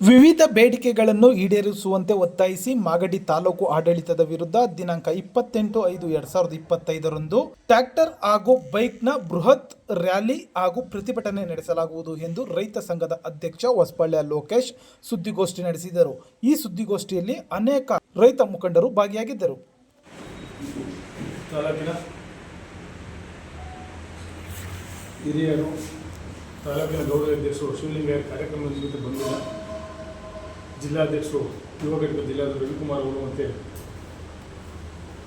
ವಿವಿಧ ಬೇಡಿಕೆಗಳನ್ನು ಈಡೇರಿಸುವಂತೆ ಒತ್ತಾಯಿಸಿ ಮಾಗಡಿ ತಾಲೂಕು ಆಡಳಿತದ ವಿರುದ್ಧ ದಿನಾಂಕ ಇಪ್ಪತ್ತೆಂಟು ಐದು ಎರಡ್ ಸಾವಿರದ ಇಪ್ಪತ್ತೈದರಂದು ಟ್ರ್ಯಾಕ್ಟರ್ ಹಾಗೂ ಬೈಕ್ನ ಬೃಹತ್ ರ್ಯಾಲಿ ಹಾಗೂ ಪ್ರತಿಭಟನೆ ನಡೆಸಲಾಗುವುದು ಎಂದು ರೈತ ಸಂಘದ ಅಧ್ಯಕ್ಷ ಹೊಸಪಳ್ಳ ಲೋಕೇಶ್ ಸುದ್ದಿಗೋಷ್ಠಿ ನಡೆಸಿದರು. ಈ ಸುದ್ದಿಗೋಷ್ಠಿಯಲ್ಲಿ ಅನೇಕ ರೈತ ಮುಖಂಡರು ಭಾಗಿಯಾಗಿದ್ದರು. ಕಾರ್ಯಕ್ರಮದ ಜಿಲ್ಲಾಧ್ಯಕ್ಷರು ಯುವ ಘಟಕದ ಜಿಲ್ಲಾಧ್ಯಕ್ಷ ರವಿಕುಮಾರ್ ಅವರು ಮತ್ತು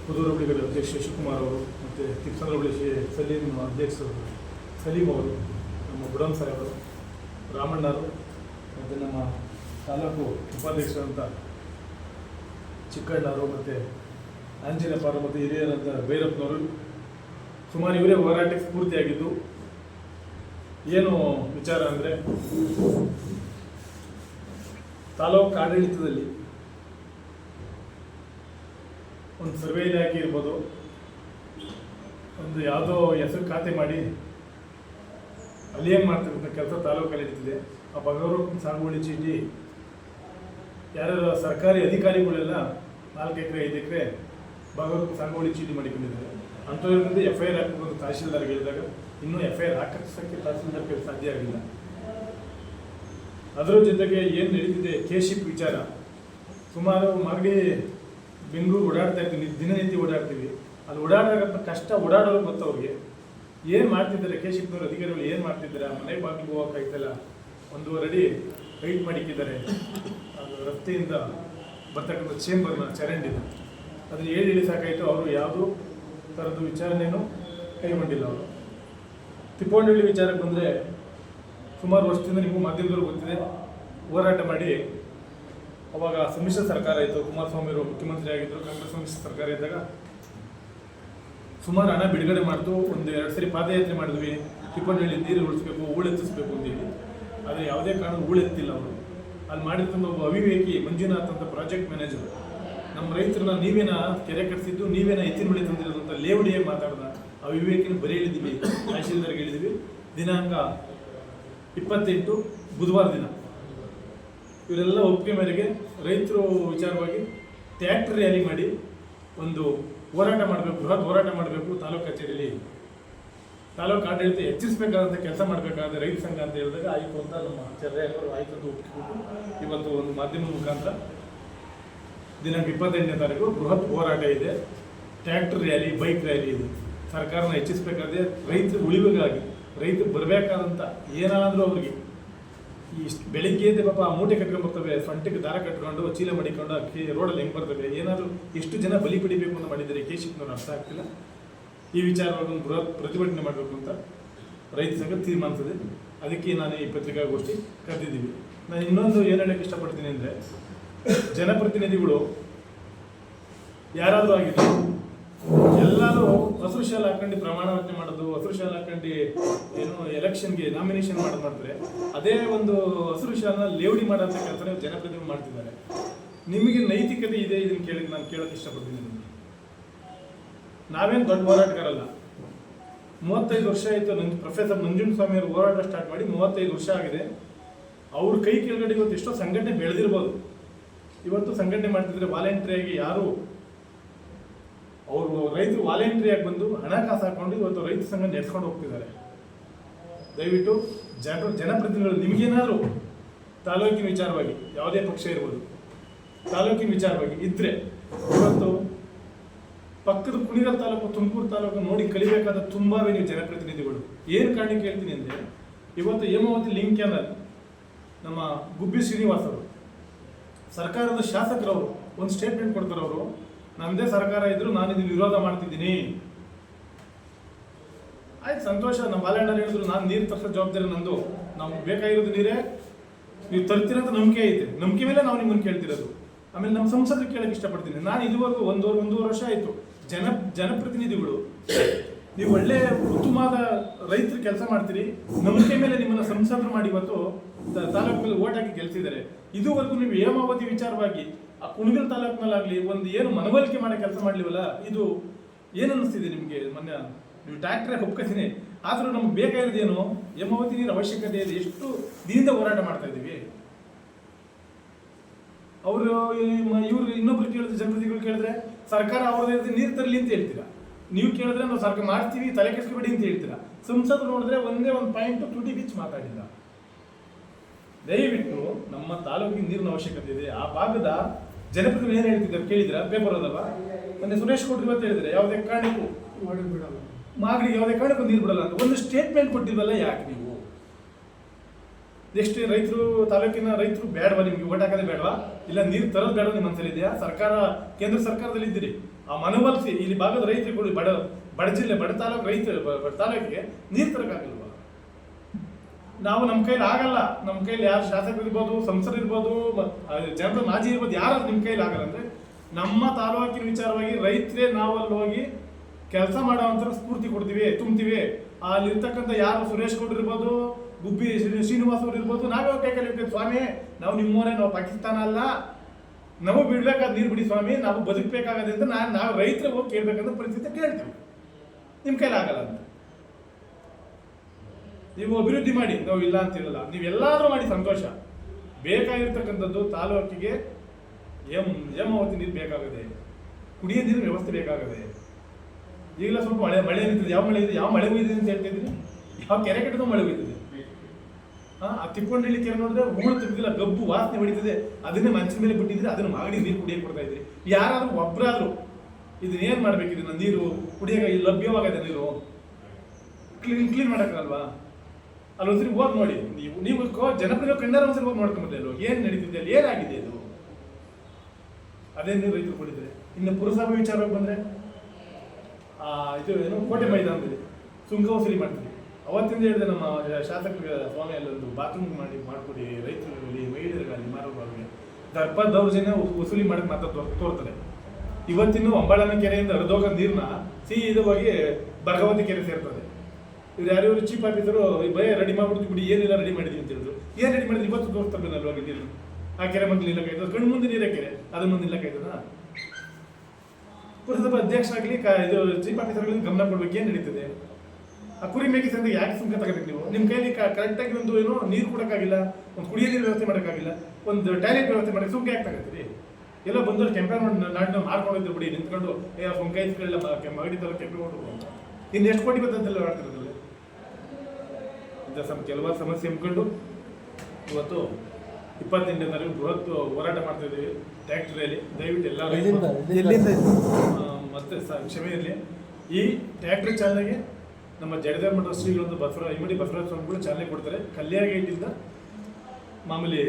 ಪುದೂರು ಹುಡುಗರ ಅಧ್ಯಕ್ಷ ಶಿವಕುಮಾರ್ ಅವರು ಮತ್ತು ತಿಪ್ಪಸಂದ್ರ ಹುಳಿ ಸಲೀಂ ಅಧ್ಯಕ್ಷರು ಸಲೀಂ ಅವರು ನಮ್ಮ ಬುಡಮ್ ಸಾಹೇಬರು ರಾಮಣ್ಣರು ಮತ್ತು ನಮ್ಮ ತಾಲೂಕು ಉಪಾಧ್ಯಕ್ಷರಂತ ಚಿಕ್ಕಣ್ಣವರು ಮತ್ತು ಆಂಜನೇಯಪ್ಪರು ಮತ್ತು ಹಿರಿಯರಂತ ಭೈರಪ್ಪನವರು. ಸುಮಾರು ಇವರೇ ಹೋರಾಟಕ್ಕೆ ಸ್ಫೂರ್ತಿಯಾಗಿದ್ದು. ಏನು ವಿಚಾರ ಅಂದರೆ ತಾಲೂಕು ಆಡಳಿತದಲ್ಲಿ ಒಂದು ಸರ್ವೆ ಇಲಾಖೆ ಇರ್ಬೋದು, ಒಂದು ಯಾವುದೋ ಹೆಸರು ಖಾತೆ ಮಾಡಿ, ಅಲ್ಲಿ ಏನು ಮಾಡ್ತಕ್ಕಂಥ ಕೆಲಸ ತಾಲೂಕಲ್ಲಿ ಇರ್ತದೆ. ಆ ಬಗವರು ಸಾಗುವಳಿ ಚೀಟಿ, ಯಾರ್ಯಾರು ಸರ್ಕಾರಿ ಅಧಿಕಾರಿಗಳೆಲ್ಲ ನಾಲ್ಕು ಎಕರೆ, ಐದು ಎಕರೆ ಬಗವರು ಸಾಗುವಳಿ ಚೀಟಿ ಮಾಡಿಕೊಂಡಿದ್ದಾರೆ. ಅಂಥವ್ರಿಂದ ಎಫ್ ಐ ಆರ್ ಹಾಕಬೇಕು ತಹಶೀಲ್ದಾರ್ಗೆ ಹೇಳಿದಾಗ ಇನ್ನೂ ಎಫ್ ಐ ಆರ್ ಹಾಕಿಸೋಕ್ಕೆ ತಹಶೀಲ್ದಾರ್ ಕೈಲಿ ಸಾಧ್ಯ ಆಗಿಲ್ಲ ಅದರ ಜೊತೆಗೆ ಏನು ನಡೀತಿದೆ ಕೇಶಿಪ್ ವಿಚಾರ. ಸುಮಾರು ಮಗಡಿ ಬೆಂಗಳೂರು ಓಡಾಡ್ತಾ ಇರ್ತೀವಿ ದಿನನಿತ್ಯ ಓಡಾಡ್ತೀವಿ. ಅದು ಓಡಾಡೋ ಕಷ್ಟ ಓಡಾಡೋರು ಗೊತ್ತವ್ರಿಗೆ ಏನು ಮಾಡ್ತಿದ್ದಾರೆ ಕೇಶಿಪ್ನವ್ರ ಅಧಿಕಾರಿಗಳು ಏನು ಮಾಡ್ತಿದ್ದಾರೆ? ಮನೆ ಬಾಗಿಲು ಹೋಗೋಕ್ಕಾಯ್ತಲ್ಲ ಒಂದೂವರೆ ಅಡಿ ಹೈಟ್ ಮಾಡಿಕ್ಕಿದ್ದಾರೆ ಅದು ರಸ್ತೆಯಿಂದ ಬರ್ತಕ್ಕಂಥ ಚೇಂಬರ್ನ ಚರಂಡಿನ. ಅದನ್ನ ಹೇಳಿ ಇಳಿ ಸಾಕಾಯಿತು, ಅವರು ಯಾವುದು ಥರದ್ದು ವಿಚಾರಣೆನೂ ಕೈಗೊಂಡಿಲ್ಲ ಅವರು. ತಿಪ್ಪೋಂಡಳ್ಳಿ ವಿಚಾರಕ್ಕೆ ಬಂದರೆ ಸುಮಾರು ವರ್ಷದಿಂದ ನಿಮಗೂ ಮಾಧ್ಯಮದವ್ರು ಗೊತ್ತಿದೆ. ಹೋರಾಟ ಮಾಡಿ ಅವಾಗ ಸಮ್ಮಿಶ್ರ ಸರ್ಕಾರ ಇತ್ತು. ಕುಮಾರಸ್ವಾಮಿ ಅವರು ಮುಖ್ಯಮಂತ್ರಿ ಆಗಿದ್ದರು ಕಾಂಗ್ರೆಸ್ ಸಮ್ಮಿಶ್ರ ಸರ್ಕಾರ ಇದ್ದಾಗ ಸುಮಾರು ಹಣ ಬಿಡುಗಡೆ ಮಾಡ್ತು. ಒಂದು ಎರಡು ಸರಿ ಪಾದಯಾತ್ರೆ ಮಾಡಿದ್ವಿ. ತಿಪ್ಪನಹಳ್ಳಿ ನೀರು ಉಳಿಸ್ಬೇಕು ಹೂಳೆತ್ತಿಸ್ಬೇಕು ಅಂತೇಳಿ ಆದರೆ ಯಾವುದೇ ಕಾರಣ ಹೂಳೆತ್ತಿಲ್ಲ ಅವರು. ಅಲ್ಲಿ ಮಾಡಿರ್ತಂಥ ಒಬ್ಬ ಅವಿವೇಕಿ ಮಂಜುನಾಥ್ ಅಂತ ಪ್ರಾಜೆಕ್ಟ್ ಮ್ಯಾನೇಜರ್ ನಮ್ಮ ರೈತರನ್ನ ನೀವೇನ ಕೆರೆ ಕಟ್ಸಿದ್ದು, ನೀವೇನ ಎತ್ತಿನ ಬೆಳೆ ತಂದಿರೋದು ಅಂತ ಲೇವಡಿಯಾಗಿ ಮಾತಾಡ್ದ ಆ ವಿವೇಕಿನ ಬರೀ ಹೇಳಿದ್ವಿ. ತಹಶೀಲ್ದಾರ್ಗೆ ಹೇಳಿದ್ವಿ. ದಿನಾಂಕ ಇಪ್ಪತ್ತೆಂಟು ಬುಧವಾರ ದಿನ. ಇವರೆಲ್ಲ ಒಪ್ಪಿಗೆ ಮೇರೆಗೆ ರೈತರು ವಿಚಾರವಾಗಿ ಟ್ಯಾಕ್ಟರ್ ರ್ಯಾಲಿ ಮಾಡಿ ಒಂದು ಹೋರಾಟ ಮಾಡಬೇಕು, ಬೃಹತ್ ಹೋರಾಟ ಮಾಡಬೇಕು ತಾಲೂಕು ಕಚೇರಿಯಲ್ಲಿ ತಾಲೂಕು ಆಡಳಿತ ಹೆಚ್ಚಿಸಬೇಕಾದಂಥ ಕೆಲಸ ಮಾಡಬೇಕಾದ ರೈತ ಸಂಘ ಅಂತ ಹೇಳಿದಾಗ ಆಯಿತು ಅಂತ ನಮ್ಮ ಚರ್ರೆಯವರು ಆಯಿತು ಅಂತ ಒಪ್ಪಿಕೊಂಡು ಇವತ್ತು ಒಂದು ಮಾಧ್ಯಮದ ಮುಖಾಂತರ ದಿನಾಂಕ ಇಪ್ಪತ್ತೆಂಟನೇ ತಾರೀಕು ಬೃಹತ್ ಹೋರಾಟ ಇದೆ. ಟ್ಯಾಕ್ಟರ್ ರ್ಯಾಲಿ, ಬೈಕ್ ರ್ಯಾಲಿ ಇದೆ. ಸರ್ಕಾರನ ಹೆಚ್ಚಿಸಬೇಕಾದ್ರೆ ರೈತರು ಉಳಿವಿಗಾಗಿ ರೈತರು ಬರಬೇಕಾದಂಥ ಏನಾದರೂ ಅವ್ರಿಗೆ ಈ ಬೆಳಿಗ್ಗೆ ಪಾಪ ಮೂಟೆ ಕಟ್ಕೊಂಡು ಬರ್ತವೆ ದಾರ ಕಟ್ಕೊಂಡು, ಚೀಲ ಮಡಿಕೊಂಡು, ಅಕ್ಕಿ ರೋಡಲ್ಲಿ ಹೆಂಗೆ ಬರ್ತವೆ, ಏನಾದರೂ ಎಷ್ಟು ಜನ ಬಲಿ ಪಡಿಬೇಕು ಅಂತ ಮಾಡಿದ್ದಾರೆ? ಕೇಶಿಪ್ನವ್ರು ಅರ್ಥ ಆಗ್ತಿಲ್ಲ. ಈ ವಿಚಾರವಾಗಿ ಒಂದು ಬೃಹತ್ ಪ್ರತಿಭಟನೆ ಮಾಡಬೇಕು ಅಂತ ರೈತ ಸಂಘ ತೀರ್ಮಾನಿಸಿದೆ. ಅದಕ್ಕೆ ನಾನು ಈ ಪತ್ರಿಕಾಗೋಷ್ಠಿ ಕರೆದಿದ್ದೀವಿ. ನಾನು ಇನ್ನೊಂದು ಏನು ಹೇಳಕ್ಕೆ ಇಷ್ಟಪಡ್ತೀನಿ ಅಂದರೆ, ಜನಪ್ರತಿನಿಧಿಗಳು ಯಾರಾದರೂ ಆಗಿದ್ರು ಎಲ್ಲರೂ ಹಸಿರು ಶಾಲೆ ಹಾಕೊಂಡು ಪ್ರಮಾಣ ವಚನೆ ಮಾಡೋದು ಹಸಿರು ಶಾಲೆ ಹಾಕೊಂಡು ಏನು ಎಲೆಕ್ಷನ್ಗೆ ನಾಮಿನೇಷನ್ ಮಾಡೋದು ಮಾಡಿದ್ರೆ ಅದೇ ಒಂದು ಹಸಿರು ಶಾಲೆನ ಲೇವಡಿ ಮಾಡೋಂಥ ಕೆಲಸ ಜನಪ್ರತಿನಿಧಿಗಳು ಮಾಡ್ತಿದ್ದಾರೆ. ನಿಮಗೆ ನೈತಿಕತೆ ಇದೆ ಇದನ್ನು ಕೇಳಿ, ನಾನು ಕೇಳೋಕೆ ಇಷ್ಟಪಡ್ತೀನಿ ನಿಮಗೆ. ನಾವೇನು ದೊಡ್ಡ ಹೋರಾಟಗಾರಲ್ಲ. ಮೂವತ್ತೈದು ವರ್ಷ ಆಯಿತು, ನಂಜು ಪ್ರೊಫೆಸರ್ ನಂಜುಂಡ ಸ್ವಾಮಿ ಅವರು ಹೋರಾಟ ಸ್ಟಾರ್ಟ್ ಮಾಡಿ ಮೂವತ್ತೈದು ವರ್ಷ ಆಗಿದೆ. ಅವ್ರ ಕೈ ಕೆಳಗಡೆ ಇವತ್ತು ಎಷ್ಟೋ ಸಂಘಟನೆ ಬೆಳೆದಿರ್ಬೋದು. ಇವತ್ತು ಸಂಘಟನೆ ಮಾಡ್ತಿದ್ರೆ ವಾಲಂಟ್ರಿಯಾಗಿ ಯಾರು ಅವರು ರೈತರು ವಾಲಂಟ್ರಿಯಾಗಿ ಬಂದು ಹಣಕಾಸು ಹಾಕೊಂಡು ಇವತ್ತು ರೈತ ಸಂಘ ನಡೆಸ್ಕೊಂಡು ಹೋಗ್ತಿದ್ದಾರೆ. ದಯವಿಟ್ಟು ಜನರು ಜನಪ್ರತಿನಿಧಿಗಳು ನಿಮಗೇನಾದರೂ ತಾಲೂಕಿನ ವಿಚಾರವಾಗಿ ಯಾವುದೇ ಪಕ್ಷ ಇರ್ಬೋದು, ತಾಲೂಕಿನ ವಿಚಾರವಾಗಿ ಇದ್ರೆ ಇವತ್ತು ಪಕ್ಕದ ಕುಣಿಗಲ್ ತಾಲೂಕು, ತುಮಕೂರು ತಾಲೂಕು ನೋಡಿ ಕಲಿಬೇಕಾದ ತುಂಬಾವೇ ನೀವು ಜನಪ್ರತಿನಿಧಿಗಳು. ಏನು ಕಾರಣಕ್ಕೆ ಹೇಳ್ತೀನಿ ಅಂದರೆ, ಇವತ್ತು ಹೇಮಾವತಿ ಲಿಂಕ್ ಕ್ಯಾನಲ್ ನಮ್ಮ ಗುಬ್ಬಿ ಶ್ರೀನಿವಾಸ್ ಅವರು ಸರ್ಕಾರದ ಶಾಸಕರವರು, ಒಂದು ಸ್ಟೇಟ್ಮೆಂಟ್ ಕೊಡ್ತಾರೆ ಅವರು ನಮ್ಮದೇ ಸರ್ಕಾರ ಇದ್ರು ನಾನು ಇದನ್ನು ವಿರೋಧ ಮಾಡ್ತಿದ್ದೀನಿ. ಆಯ್ತು, ಸಂತೋಷ. ನಮ್ಮ ಬಾಲಣ್ಣ ಹೇಳಿದ್ರು, ನಾನು ನೀರು ತರಿಸೋ ಜವಾಬ್ದಾರಿ ನಂದು. ನಾವು ಬೇಕಾಗಿರೋದು ನೀರೇ. ನೀವು ತರ್ತೀರಂತ ನಂಬಿಕೆ ಐತೆ. ನಂಬಿಕೆ ಮೇಲೆ ನಾವು ನಿಮ್ಮನ್ನು ಕೇಳ್ತಿರೋದು. ಆಮೇಲೆ ನಮ್ಮ ಸಂಸದರು ಕೇಳಕ್ಕೆ ಇಷ್ಟಪಡ್ತೀನಿ. ನಾನು ಇದುವರೆಗೂ ಒಂದೂವರೆ ಒಂದೂವರೆ ವರ್ಷ ಆಯಿತು. ಜನ, ಜನಪ್ರತಿನಿಧಿಗಳು, ನೀವು ಒಳ್ಳೆ ಉತ್ತಮವಾದ ರೈತರು ಕೆಲಸ ಮಾಡ್ತೀರಿ. ನಂಬಿಕೆ ಮೇಲೆ ನಿಮ್ಮನ್ನ ಸಂಸದರು ಮಾಡಿ ಇವತ್ತು ತಾಲೂಕು ಮೇಲೆ ಓಟ್ ಹಾಕಿ ಗೆಲ್ಸಿದ್ದಾರೆ. ಇದುವರೆಗೂ ನೀವು ಹೇಮಾವತಿ ವಿಚಾರವಾಗಿ ಆ ಕುಣಗಲ್ ತಾಲೂಕಿನಲ್ಲಾಗಲಿ ಒಂದು ಏನು ಮನವೊಲಿಕೆ ಮಾಡೋ ಕೆಲಸ ಮಾಡ್ಲಿವಲ್ಲ, ಇದು ಏನು ಅನ್ನಿಸ್ತಿದೆ ನಿಮಗೆ ಮೊನ್ನೆ? ನೀವು ಟ್ರ್ಯಾಕ್ಟ್ರೆ ಹೊಪ್ಕೋತೀನಿ. ಆದರೂ ನಮ್ಗೆ ಬೇಕಾಗಿರೋದೇನು ಹೇಮಾವತಿ ನೀರು ಅವಶ್ಯಕತೆ ಇದೆ. ಎಷ್ಟು ದಿನದಿಂದ ಹೋರಾಟ ಮಾಡ್ತಾ ಇದ್ದೀವಿ? ಅವರು ಇವ್ರು ಇನ್ನೊಬ್ರು ಕೇಳಿದ್ರೆ, ಜನಪ್ರತಿನಿಧಿಗಳು ಕೇಳಿದ್ರೆ, ಸರ್ಕಾರ ಅವ್ರದ್ದು ನೀರು ತರಲಿ ಅಂತ ಹೇಳ್ತೀರಾ? ನೀವು ಕೇಳಿದ್ರೆ ನಾವು ಸರ್ಕಾರ ಮಾಡ್ತೀವಿ, ತಲೆ ಕೆಡಿಸ್ಕೊಬೇಡಿ ಅಂತ ಹೇಳ್ತೀರಾ? ಸಂಸತ್ ನೋಡಿದ್ರೆ ಒಂದೇ ಒಂದು ಪಾಯಿಂಟ್ ತುಟಿ ಬಿಚ್ಚಿ ಮಾತಾಡಿಲ್ಲ. ದಯವಿಟ್ಟು ನಮ್ಮ ತಾಲೂಕಿಗೆ ನೀರಿನ ಅವಶ್ಯಕತೆ ಇದೆ. ಆ ಭಾಗದ ಜನಪ್ರತಿನಿಧಿ ಏನು ಹೇಳ್ತಿದ್ದಾರೆ ಕೇಳಿದ್ರ ಪೇಪರ್ ಅದಲ್ವಾ ಮೊನ್ನೆ ಸುರೇಶ್ ಕೊಡ್ರಿ ಅಂತ ಹೇಳಿದ್ರೆ ಯಾವುದೇ ಕಾರಣಕ್ಕೂ ಮಾಗಡಿಗೆ ಯಾವುದೇ ಕಾರಣಕ್ಕೂ ನೀರು ಬಿಡಲ್ಲ ಅಂತ. ಒಂದು ಸ್ಟೇಟ್ಮೆಂಟ್ ಕೊಟ್ಟಿದ್ವಲ್ಲ ಯಾಕೆ ನೀವು? ನೆಕ್ಸ್ಟ್ ರೈತರು, ತಾಲೂಕಿನ ರೈತರು ಬೇಡವಾ ನಿಮ್ಗೆ? ಓಟ್ ಹಾಕೋದೇ ಬೇಡವಾ? ಇಲ್ಲ ನೀರು ತರೋದು ಬೇಡ ನಿಮ್ಮ ಮನಸ್ಸಲ್ಲಿದೆಯಾ ಸರ್ಕಾರ, ಕೇಂದ್ರ ಸರ್ಕಾರದಲ್ಲಿ ಇದ್ದೀರಿ. ಆ ಮನವೊಲಿಸಿ ಇಲ್ಲಿ ಭಾಗದ ರೈತರು ಕೊಡಿ ಬಡ ಬಡ ಜಿಲ್ಲೆ, ಬಡ ತಾಲೂಕು ರೈತರು, ಬಡ ತಾಲೂಕಿಗೆ ನೀರು ತರಕ್ಕಾಗಲ್ವಾ? ನಾವು ನಮ್ಮ ಕೈಲಿ ಆಗಲ್ಲ. ನಮ್ಮ ಕೈಲಿ ಯಾರು ಶಾಸಕರು ಇರ್ಬೋದು ಸಂಸದರು ಇರ್ಬೋದು ಜನರ ಮಾಜಿ ಇರ್ಬೋದು ಯಾರು ನಿಮ್ಮ ಕೈಲಿ ಆಗಲ್ಲ ಅಂದರೆ ನಮ್ಮ ತಾಲೂಕಿನ ವಿಚಾರವಾಗಿ ರೈತರೇ ಅಲ್ಲಿ ಹೋಗಿ ಕೆಲಸ ಮಾಡೋವಂಥ ಸ್ಫೂರ್ತಿ ಕೊಡ್ತೀವಿ ತುಂಬ್ತೀವಿ ಅಲ್ಲಿರ್ತಕ್ಕಂಥ ಯಾರು ಸುರೇಶ್ ಗೌಡ್ರು ಇರ್ಬೋದು, ಗುಬ್ಬಿ ಶ್ರೀ- ಶ್ರೀನಿವಾಸ್ ಅವ್ರು ಇರ್ಬೋದು, ನಾವೇ ಕೈ ಕಲಿ ಸ್ವಾಮಿ. ನಾವು ನಿಮ್ಮವರೇ ನಾವು ಪಾಕಿಸ್ತಾನ ಅಲ್ಲ. ನಮಗೆ ಬಿಡ್ಬೇಕಾದ ನೀರು ಬಿಡಿ ಸ್ವಾಮಿ, ನಾವು ಬದುಕಬೇಕಾಗದೆ ಅಂತ ನಾನು ನಾವು ರೈತರು ಹೋಗಿ ಕೇಳಬೇಕಂತ ಪರಿಸ್ಥಿತಿ ಕೇಳ್ತೀವಿ. ನಿಮ್ಮ ಕೈಲಿ ಆಗಲ್ಲ ಅಂತ. ನೀವು ಅಭಿವೃದ್ಧಿ ಮಾಡಿ. ನಾವು ಇಲ್ಲ ಅಂತಿರಲ್ಲ ನೀವೆಲ್ಲಾದರೂ ಮಾಡಿ ಸಂತೋಷ. ಬೇಕಾಗಿರ್ತಕ್ಕಂಥದ್ದು ತಾಲೂಕಿಗೆ ಎಂ ಹೇಮಾವತಿ ನೀರು ಬೇಕಾಗದೆ, ಕುಡಿಯೋ ನೀರಿನ ವ್ಯವಸ್ಥೆ ಬೇಕಾಗದೆ. ಈಗಲ ಸ್ವಲ್ಪ ಮಳೆ ಮಳೆ ನಿಂತಿದೆ. ಯಾವ ಮಳೆ ಇದೆ? ಯಾವ ಮಳೆ ಇದೆ ಅಂತ ಹೇಳ್ತಿದ್ರಿ ಯಾವ ಕೆರೆ ಕಟ್ಟದ ಮಳೆ ಬೀದಿದೆ ಆ ಆ ತಿಪ್ಪಣ್ಣಹಳ್ಳಿ ಕೆರೆ ನೋಡಿದ್ರೆ ಹೂಳು ತುಂಬಿಲ್ಲ ಗಬ್ಬು ವಾಸನೆ ಹೊಡಿತದೆ. ಅದನ್ನೇ ಮಂಚ ಮೇಲೆ ಬಿಟ್ಟಿದ್ರೆ ಅದನ್ನು ಮಾಗಡಿ ನೀರು ಕುಡಿಯೋಕೆ ಕೊಡ್ತಾ ಇದ್ರಿ ಯಾರಾದರೂ ಒಬ್ಬರಾದರೂ ಇದನ್ನ ಏನ್ ಮಾಡ್ಬೇಕು ಇದನ್ನ ನೀರು ಕುಡಿಯೋಕೆ ಲಭ್ಯವಾಗದೆ ನೀರು? ಕ್ಲೀನ್ ಕ್ಲೀನ್ ಮಾಡೋಕ್ಕಾಗಲ್ವಾ? ಅಲ್ಲಿ ಒಂದ್ಸರಿ ಹೋಗಿ ನೋಡಿ. ನೀವು ನೀವು ಜನಪ್ರಿಯ ಕಣ್ಣಾರ ಒಂದ್ಸರಿ ಹೋಗಿ ನೋಡ್ಕೊಂಬಲ್ಲ ಏನು ಏನ್ ನಡೀತಿದೆ ಅಲ್ಲಿ? ಏನಾಗಿದೆ ಅದು ಅದೇ ನೀವು ರೈತರು ಕೊಡಿದ್ರೆ? ಇನ್ನು ಪುರಸಭೆ ವಿಚಾರ ಬಂದ್ರೆ? ಆ, ಇದು ಏನು? ಕೋಟೆ ಮೈದಾನದಲ್ಲಿ ಸುಂಕ ವಸೂಲಿ ಮಾಡ್ತೀವಿ. ಅವತ್ತಿಂದ ಹೇಳಿದೆ ನಮ್ಮ ಶಾಸಕರಿಗೆ ಸ್ವಾಮಿ ಅಲ್ಲೊಂದು ಬಾತ್ರೂಮ್ ಮಾಡಿ, ಮಾಡ್ಕೊಡಿ ರೈತರುಗಳಲ್ಲಿ ಮಹಿಳೆಯರುಗಳಲ್ಲಿ ಮಾರೋಗಳಿಗೆ ದರ್ಪ ದೌರ್ಜನ್ಯ ವಸೂಲಿ ಮಾಡಕ್ಕೆ ಮಾತ್ರ ತೋರ್ತದೆ. ಇವತ್ತಿನ ಅಂಬಾಳನ ಕೆರೆಯಿಂದ ಹರಿದೋಗ ನೀರನ್ನ ಸೀದವಾಗಿ ಭಗವತಿ ಕೆರೆ ಸೇರ್ತದೆ. ಇವ್ರು ಯಾರು ಚೀಫ್ ಈ ಭಯ ರೆಡಿ ಮಾಡ್ಬಿಡ್ತೀವಿ ಬಿಡಿ, ಏನಿಲ್ಲ ರೆಡಿ ಮಾಡಿದ್ವಿ ಅಂತ ಹೇಳಿದ್ರು. ಏನು ರೆಡಿ ಮಾಡಿದ್ವಿ ಇವತ್ತು ತೋರಿಸ್ತಾರೆ ಅಲ್ವಾಗ ನೀರು ಆ ಕೆರೆ ಮಗ್ ನಿಲ್ಲ ಕೈದ ಕಣ್ಣು ಮುಂದೆ ನೀರ ಕೆರೆ. ಅದ್ರ ಮುಂದೆ ನಿಲ್ಲಕ್ಕಾಯ್ತದ ಪುರಸಭಾ ಅಧ್ಯಕ್ಷ ಆಗಲಿ ಇದು ಚೀಫ್ ಆಫೀಸರ್ಗಳಿಗೆ ಗಮನ ಕೊಡ್ಬೇಕು. ಏನು ನಡೀತದೆ? ಆ ಕುರಿ ಮೇಕೆ ಸಂದ ಯಾಕೆ ಸುಂಕ ತಗೋಬೇಕು ನೀವು? ನಿಮ್ಮ ಕೈಲಿ ಕರೆಕ್ಟಾಗಿ ಒಂದು ಏನು ನೀರು ಕೊಡೋಕ್ಕಾಗಿಲ್ಲ, ಒಂದು ಕುಡಿಯೋ ನೀರು ವ್ಯವಸ್ಥೆ ಮಾಡೋಕ್ಕಾಗಿಲ್ಲ, ಒಂದು ಟಾಯ್ಲೆಟ್ ವ್ಯವಸ್ಥೆ ಮಾಡಕ್ಕೆ ಸುಂಕ ಯಾಕೆ ತಗೋತೀರಿ? ಎಲ್ಲ ಬಂದವರು ಕೆಂಪೇಗೌಡ ನಾಡಿನ ಮಾರ್ಕೊಂಡಿದ್ರು ಬಿಡಿ, ನಿಂತ್ಕೊಂಡು, ಏ ಸುಂಕ ಇಸ್ಕೊಳ್ಳಿಲ್ಲ ಮಗಡಿ ತರ ಕೆಂಪೇಗೌಡರು ಇನ್ನು ಎಷ್ಟು ಕೋಟಿ ಬರ್ತಂತೆಲ್ಲ ಮಾಡ್ತಿರೋದ್ರಲ್ಲಿ ಇಂಥ ಸಮ ಕೆಲವಾರು ಸಮಸ್ಯೆ ಹಮ್ಮಿಕೊಂಡು ಇವತ್ತು ಇಪ್ಪತ್ತೆಂಟನೇ ತಾರೀಕು ಬೃಹತ್ ಹೋರಾಟ ಮಾಡ್ತಾ ಇದ್ದೀವಿ. ಟ್ಯಾಕ್ಟ್ರಿಯಲ್ಲಿ ದಯವಿಟ್ಟು ಎಲ್ಲ ಇದು? ಮತ್ತೆ ಕ್ಷಮೆ ಇರಲಿ ಈ ಟ್ಯಾಕ್ಟ್ರಿ ಚಾಲನೆಗೆ ನಮ್ಮ ಜಡದೇವ ಮಠದ ಶ್ರೀಗಳೊಂದು ಬಸವರಾಜ ಇಮ್ಮಡಿ ಬಸವರಾಜ ಸ್ವಾಮಿಗಳು ಚಾಲನೆ ಕೊಡ್ತಾರೆ. ಕಲ್ಯಾಣ ಗೇಟಿಂದ ಮಾಮೂಲಿ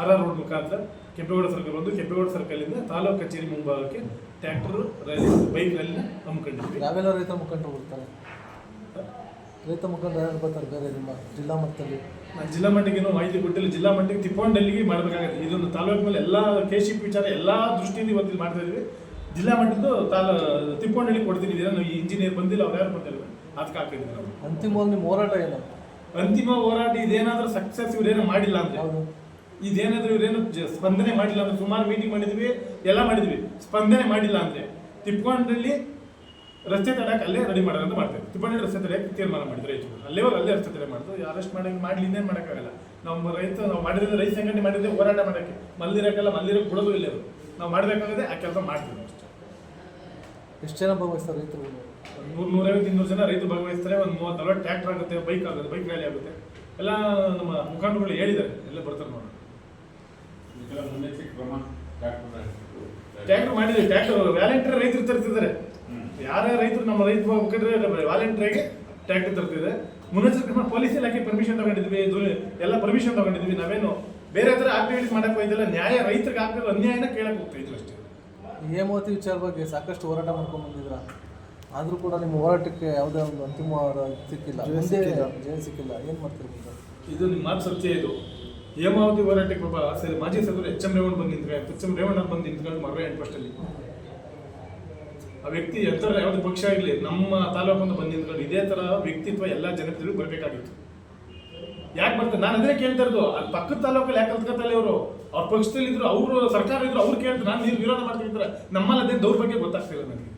ಆರ್ ಆರ್ ರೋಡ್ ಮುಖಾಂತರ ಕೆಂಪೇಗೌಡ ಸರ್ಕಲ್ ಒಂದು ಕೆಂಪೇಗೌಡ ಸರ್ಕಲಿಂದ ತಾಲೂಕು ಕಚೇರಿ ಮುಂಭಾಗಕ್ಕೆ ಟ್ಯಾಕ್ಟರ್ ರೈಲಿ ಬೈಕ್ ರ್ಯಾಲಿನ ಹಮ್ಮಿಕೊಂಡಿದ್ವಿ. ಯಾವೆಲ್ಲ ರೈತ ಮುಖಂಡರು ಬರ್ತಾರೆ? ರೈತ ಮುಖಂಡರು ಯಾರು ಬರ್ತಾರೆ ಬೇರೆ ನಿಮ್ಮ ಜಿಲ್ಲಾ ಮಟ್ಟದಲ್ಲಿ? ನಾನು ಜಿಲ್ಲಾ ಏನೋ ಮಾಹಿತಿ ಕೊಟ್ಟಿಲ್ಲ. ಜಿಲ್ಲಾ ಮಟ್ಟಿಗೆ ತಿಪ್ಪೊಂಡಲ್ಲಿಗೆ ಮಾಡಬೇಕಾಗುತ್ತೆ. ಇದೊಂದು ತಾಲೂಕು ಮೇಲೆ ಎಲ್ಲ ಕೇಶಿಪ್ ವಿಚಾರ ಎಲ್ಲ ದೃಷ್ಟಿಯಿಂದ ಇವತ್ತು ಇದು ಮಾಡ್ತಾ ಇದ್ದೀವಿ ಜಿಲ್ಲಾ ಮಟ್ಟದ್ದು ತಾಲ ತಿಪ್ಪಂಡಲ್ಲಿ ಕೊಡ್ತೀನಿ ಇದೇನು. ಈ ಇಂಜಿನಿಯರ್ ಬಂದಿಲ್ಲ ಅವ್ರು ಯಾರು ಬಂದಿಲ್ಲ. ಅದಕ್ಕೆ ಹಾಕಿದ್ವಿ ನಾವು. ಅಂತಿಮವಾಗಿ ನಿಮ್ಮ ಹೋರಾಟ ಏನು? ಅಂತಿಮ ಹೋರಾಟ ಇದೇನಾದರೂ ಸಕ್ಸಸ್ ಇವ್ರೇನು ಮಾಡಿಲ್ಲ ಅಂದರೆ ಇದೇನಾದರೂ ಇವರೇನು ಸ್ಪಂದನೆ ಮಾಡಿಲ್ಲ ಅಂದರೆ ಸುಮಾರು ಮೀಟಿಂಗ್ ಮಾಡಿದ್ವಿ ಎಲ್ಲ ಮಾಡಿದ್ವಿ. ಸ್ಪಂದನೆ ಮಾಡಿಲ್ಲ ಅಂದರೆ ತಿಪ್ಕೊಂಡಲ್ಲಿ ರಸ್ತೆ ತಡಕ್ಕೆ ಅಲ್ಲೇ ರೆಡಿ ಮಾಡೋದಂತ ಅಂತ ಮಾಡ್ತೇವೆ. ತಿಪ್ಪಣ್ಣಿ ರಸ್ತೆ ತಡೆಯಕ್ಕೆ ತೀರ್ಮಾನ ಮಾಡಿದ್ರೆ ಹೆಚ್ಚು. ಅಲ್ಲೇ ಹೋಗಿ ಅಲ್ಲೇ ರಸ್ತೆ ತಡೆ ಮಾಡಿದ್ರು ಅರೆಸ್ಟ್ ಮಾಡಿ ಮಾಡ್ಲಿ ಇನ್ನೇನು ಮಾಡೋಕ್ಕಾಗಲ್ಲ. ನಮ್ಮ ರೈತ ನಾವು ಮಾಡಿದ್ರೆ ರೈತ ಸಂಘಟನೆ ಮಾಡಿದ್ರೆ ಹೋರಾಟ ಮಾಡೋಕ್ಕೆ. ಮಲ್ಲಿರಕ್ಕೆಲ್ಲ ಮಲ್ಲಿರಕ್ಕೆ ಬಿಡೋದು ಇಲ್ಲ ಅದು ನಾವು ಮಾಡಬೇಕಾಗದೆ ಆ ಕೆಲಸ ಮಾಡ್ತೀವಿ ಅಷ್ಟೇ. ಎಷ್ಟು ಜನ ಭಾಗವಹಿಸ್ತಾರೆ ರೈತರು? ನೂರು ನೂರೈವತ್ತು ಇನ್ನೂರು ಜನ ರೈತರು ಭಾಗವಹಿಸ್ತಾರೆ. ಒಂದು ಮೂವತ್ತು ನಲವತ್ತು ಟ್ರ್ಯಾಕ್ಟರ್ ಆಗುತ್ತೆ ಬೈಕ್ ಆಗುತ್ತೆ ಬೈಕ್ ರ್ಯಾಲಿ ಆಗುತ್ತೆ. ಎಲ್ಲ ನಮ್ಮ ಮುಖಂಡರುಗಳು ಹೇಳಿದ್ದಾರೆ. ಎಲ್ಲ ಬರ್ತಾರೆ ನೋಡಿ ಟ್ಯಾಕ್ಟರ್ ಮುನ್ನೆಚ್ಚರಿಕೆ ಟ್ಯಾಕ್ಟರ್ ಡಾಕ್ಟರ್ ಟ್ರ್ಯಾಕ್ಟರ್ ಮಾಡಿದ್ವಿ ಟ್ರ್ಯಾಕ್ಟರ್ ವ್ಯಾಲೆಂಟರಿ ರೈತರು ತರ್ತಿದ್ದಾರೆ. ಯಾರೇ ರೈತರು ನಮ್ಮ ರೈತ ಮುಖಂಡರೆ ವಾಲಂಟಿಯರ್ಗೆ ಟ್ರ್ಯಾಕ್ಟರ್ ತರ್ತಿದೆ ಮುನ್ನೆಚ್ಚರಿಕೆ ಕ್ರಮ ಪೊಲೀಸ್ ಇಲಾಖೆ ಪರ್ಮಿಷನ್ ತಗೊಂಡಿದ್ವಿ ಇದು ಎಲ್ಲ ಪರ್ಮಿಷನ್ ತಗೊಂಡಿದ್ವಿ ನಾವೇನು ಬೇರೆ ಥರ ಆಕ್ಟಿವಿಟೀಸ್ ಮಾಡಕ್ಕೆ ಹೋಯ್ತಿಲ್ಲ ನ್ಯಾಯ ರೈತರಿಗೆ ಆಗ್ತಿರೋ ಅನ್ಯಾಯನ ಕೇಳಕ್ಕೆ ಹೋಗ್ತಾ ಇದ್ರು ಅಷ್ಟೇ. ನೇಮಾವತಿ ವಿಚಾರ ಬಗ್ಗೆ ಸಾಕಷ್ಟು ಹೋರಾಟ ಮಾಡ್ಕೊಂಡು ಬಂದಿದ್ರ. ಆದರೂ ಕೂಡ ನಿಮ್ಮ ಹೋರಾಟಕ್ಕೆ ಯಾವುದೇ ಒಂದು ಅಂತಿಮ ಸಿಕ್ಕಿಲ್ಲ. ಜಯ ಸಿಕ್ಕಿಲ್ಲ. ಏನು ಮಾಡ್ತೀರಿ ಇದು ನಿಮ್ಮ ಮಾತು ಸತ್ಯ ಇದು. ಹೇಮಾವತಿ ಹೋರಾಟಕ್ಕೆ ಪಾಪ ಸರಿ ಮಾಜಿ ಸಚಿವರು ಎಚ್ ಎಂ ರೇವಣ್ಣ ಬಂದು ನಿಂತ್ಕೊಂಡು ಎಚ್ ಎಂ ರೇವಣ್ಣ ಬಂದು ನಿಂತ್ಕೊಂಡು ಮರವೆ ಎಂಟು ಫಸ್ಟಲ್ಲಿ ಆ ವ್ಯಕ್ತಿ ಎಂತರ ಯಾವುದೇ ಪಕ್ಷ ಆಗಲಿ ನಮ್ಮ ತಾಲೂಕನ್ನು ಬಂದು ನಿಂತ್ಕೊಂಡು ಇದೇ ತರ ವ್ಯಕ್ತಿತ್ವ ಎಲ್ಲ ಜನಪ್ರಿಯರು ಬರಬೇಕಾಗಿತ್ತು. ಯಾಕೆ ಬರ್ತಾರೆ ನಾನು ಅದೇ ಕೇಳ್ತಾ ಇರೋದು. ಅಲ್ಲಿ ಪಕ್ಕದ ತಾಲೂಕಲ್ಲಿ ಯಾಕೆ ಕಲ್ತ್ಕೊತಲ್ಲ ಅವರು ಅವ್ರ ಪಕ್ಷದಲ್ಲಿ ಇದ್ರು ಅವರು ಸರ್ಕಾರ ಇದ್ರು ಅವ್ರು ಕೇಳ್ತಾರೆ. ನಾನು ನೀವು ವಿರೋಧ ಮಾಡ್ತಿದ್ರೆ ನಮ್ಮಲ್ಲಿ ಅದೇ ದೌರ್ಭಾಗ್ಯ ಗೊತ್ತಾಗ್ತಿಲ್ಲ ನನಗೆ.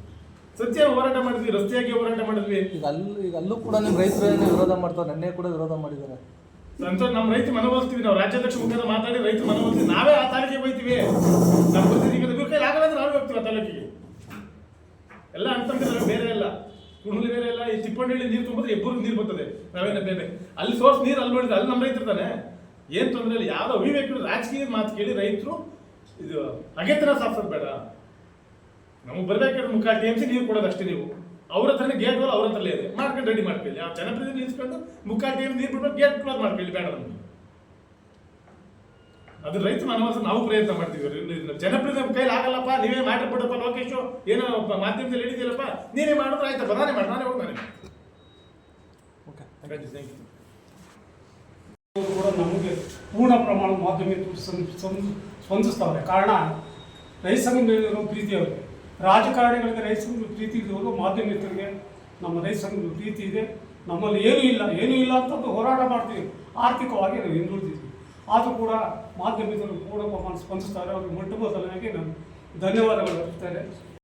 ಸತ್ಯ ಹೋರಾಟ ಮಾಡಿದ್ವಿ ರಸ್ತೆಯಾಗಿ ಹೋರಾಟ ಮಾಡಿದ್ವಿ. ಈಗ ಅಲ್ಲಿ ಈಗ ಅಲ್ಲೂ ಕೂಡ ನಿಮ್ಮ ರೈತರೇನೇ ವಿರೋಧ ಮಾಡ್ತಾರೆ ನನ್ನೇ ಕೂಡ ವಿರೋಧ ಮಾಡಿದ್ದಾರೆ. ಅಂತ ನಮ್ಮ ರೈತ ಮನವೊಲಿಸ್ತೀವಿ ನಾವು ರಾಜ್ಯಾಧ್ಯಕ್ಷ ಮುಖಾಂತರ ಮಾತಾಡಿ ರೈತ ಮನವೊಲಿಸ್ತೀವಿ ನಾವೇ ಆ ತಾರೀಕಿಗೆ ಹೋಯ್ತೀವಿ. ಎಲ್ಲ ಅಂತಂದ್ರೆ ಬೇರೆ ಎಲ್ಲ. ಕುಣಲಿ ಬೇರೆ ಎಲ್ಲ, ಈ ಚಿಪ್ಪಣ್ಣಿ ನೀರು ತುಂಬಿದ್ರೆ ಎಬ್ಬರಿಗೆ ನೀರು ಬರ್ತದೆ. ನಾವೇನ ಬೇರೆ ಅಲ್ಲಿ ಸೋರ್ಸ್ ನೀರು ಅಲ್ಲಿ ನೋಡಿದ್ರೆ ಅಲ್ಲಿ ನಮ್ಮ ರೈತರು ತಾನೆ. ಏನ್ ತೊಂದರೆ ಇಲ್ಲ. ಯಾವ್ದು ಅವಿವೇಕ ರಾಜಕೀಯ ಮಾತು ಕೇಳಿ ರೈತರು, ಇದು ಅಗೆತನ ಸಾಧಿಸೋದು ಬೇಡ. ನಮಗೆ ಬರಬೇಕಾದ್ರೆ ಮುಖ ಟಿ ಎಂ ಸಿ ನೀರು ಕೊಡೋದು ಅಷ್ಟೇ ನೀವು. ಅವ್ರ ಹತ್ರನೇ ಗೇಟ್ ಅವ್ರ ಹತ್ರ ಇದೆ. ಮಾಡ್ಕೊಂಡು ರೆಡಿ ಮಾಡ್ಕೊಳ್ಳಿ. ಆ ಜನಪ್ರತಿನಿಧಿ ನಿಲ್ಸ್ಕೊಂಡು ಮುಖ ಟಿ ಎಂ ನೀರು ಬಿಡ್ಬೇಕು ಗೇಟ್ ಕ್ಲೋಸ್ ಮಾಡ್ಕೊಳ್ಳಿ. ಬೇಡ ನಮಗೆ. ಅದು ರೈತರು ಅನುವಾಸ ನಾವು ಪ್ರಯತ್ನ ಮಾಡ್ತೀವಿ ಜನಪ್ರಿಯ ಕೈಲಿ ಆಗಲ್ಲಪ್ಪ ನೀವೇ ಮಾಡಿಬಿಡಪ್ಪ ಲೋಕೇಶು. ಏನೋ ಮಾಧ್ಯಮದಲ್ಲಿ ಹೇಳಿದಿಲ್ಲಪ್ಪ ನೀನೇ ಮಾಡಿದ್ರೆ ಆಯ್ತಪ್ಪ ನಾನೇ ಮಾಡಿ ನಾನೇ ಹೋಗಿ ನಾನೇ ಕೂಡ ನಮಗೆ ಪೂರ್ಣ ಪ್ರಮಾಣ ಮಾಧ್ಯಮ ಸ್ಪಂದಿಸ್ತಾವೆ ಸ್ಪಂದಿಸ್ತಾವ್ರೆ. ಕಾರಣ ರೈತ ಸಂಘ ಮೇಲಿರೋ ಪ್ರೀತಿ ಅವರಿಗೆ ರಾಜಕಾರಣಿಗಳಿಗೆ ರೈತ ಸಂಘದ ಪ್ರೀತಿ ಇದ್ದವರು ಮಾಧ್ಯಮಿಕರಿಗೆ ನಮ್ಮ ರೈತ ಸಂಘದ ಪ್ರೀತಿ ಇದೆ. ನಮ್ಮಲ್ಲಿ ಏನೂ ಇಲ್ಲ ಏನೂ ಇಲ್ಲ ಅಂತ ಹೋರಾಟ ಮಾಡ್ತೀವಿ. ಆರ್ಥಿಕವಾಗಿ ನಾವು ಹಿಂದುಳಿದಿದ್ವಿ ಆದರೂ ಕೂಡ ಮಾಧ್ಯಮಿಕರು ಪ್ರಮಾಣ ಸ್ಪಂದಿಸ್ತಾರೆ ಅವ್ರಿಗೆ ಮೊಟ್ಟ ನಾನು ಧನ್ಯವಾದಗಳು ಅರ್ಪಿಸ್ತಾರೆ